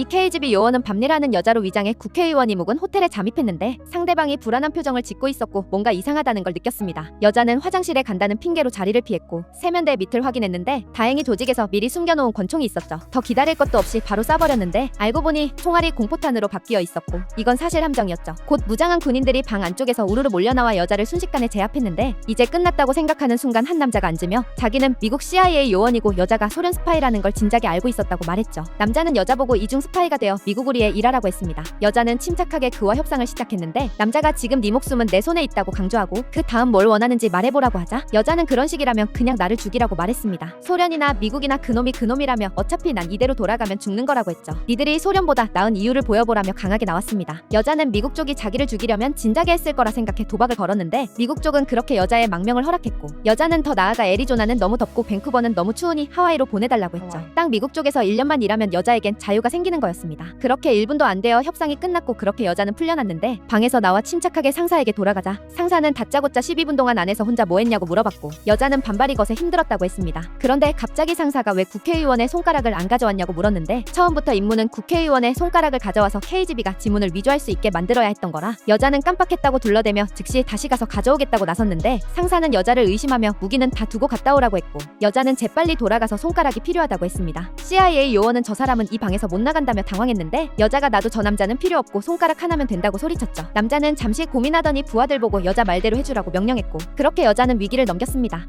이 KGB 요원은 밤리라는 여자로 위장해 국회의원이 묵은 호텔에 잠입했는데 상대방이 불안한 표정을 짓고 있었고 뭔가 이상하다는 걸 느꼈습니다. 여자는 화장실에 간다는 핑계로 자리를 피했고 세면대 밑을 확인했는데 다행히 조직에서 미리 숨겨놓은 권총이 있었죠. 더 기다릴 것도 없이 바로 쏴버렸는데 알고 보니 총알이 공포탄으로 바뀌어 있었고 이건 사실 함정이었죠. 곧 무장한 군인들이 방 안쪽에서 우르르 몰려나와 여자를 순식간에 제압했는데 이제 끝났다고 생각하는 순간 한 남자가 앉으며 자기는 미국 CIA 요원이고 여자가 소련 스파이라는 걸 진작에 알고 있었다고 말했죠. 남자는 여자 보고 이중 스파이가 되어 미국을 위해 일하라고 했습니다. 여자는 침착하게 그와 협상을 시작했는데 남자가 지금 네 목숨은 내 손에 있다고 강조하고 그 다음 뭘 원하는지 말해보라고 하자 여자는 그런 식이라면 그냥 나를 죽이라고 말했습니다. 소련이나 미국이나 그놈이 그놈이라며 어차피 난 이대로 돌아가면 죽는 거라고 했죠. 니들이 소련보다 나은 이유를 보여보라며 강하게 나왔습니다. 여자는 미국 쪽이 자기를 죽이려면 진작에 했을 거라 생각해 도박을 걸었는데 미국 쪽은 그렇게 여자의 망명을 허락했고 여자는 더 나아가 애리조나는 너무 덥고 밴쿠버는 너무 추우니 하와이로 보내달라고 했죠. 딱 미국 쪽에서 1년만 일하면 여자에겐 자유가 생기는 거였습니다. 그렇게 1분도 안 되어 협상이 끝났고 그렇게 여자는 풀려났는데 방에서 나와 침착하게 상사에게 돌아가자 상사는 다짜고짜 12분 동안 안에서 혼자 뭐 했냐고 물어봤고 여자는 반발이 거세 힘들었다고 했습니다. 그런데 갑자기 상사가 왜 국회의원의 손가락을 안 가져왔냐고 물었는데 처음부터 임무는 국회의원의 손가락을 가져와서 KGB가 지문을 위조할 수 있게 만들어야 했던 거라 여자는 깜빡했다고 둘러대며 즉시 다시 가서 가져오겠다고 나섰는데 상사는 여자를 의심하며 무기는 다 두고 갔다 오라고 했고 여자는 재빨리 돌아가서 손가락이 필요하다고 했습니다. CIA 요원은 저 사람은 이 방에서 못 나간다며 당황했는데 여자가 나도 저 남자는 필요 없고 손가락 하나면 된다고 소리쳤죠. 남자는 잠시 고민하더니 부하들 보고 여자 말대로 해주라고 명령했고 그렇게 여자는 위기를 넘겼습니다.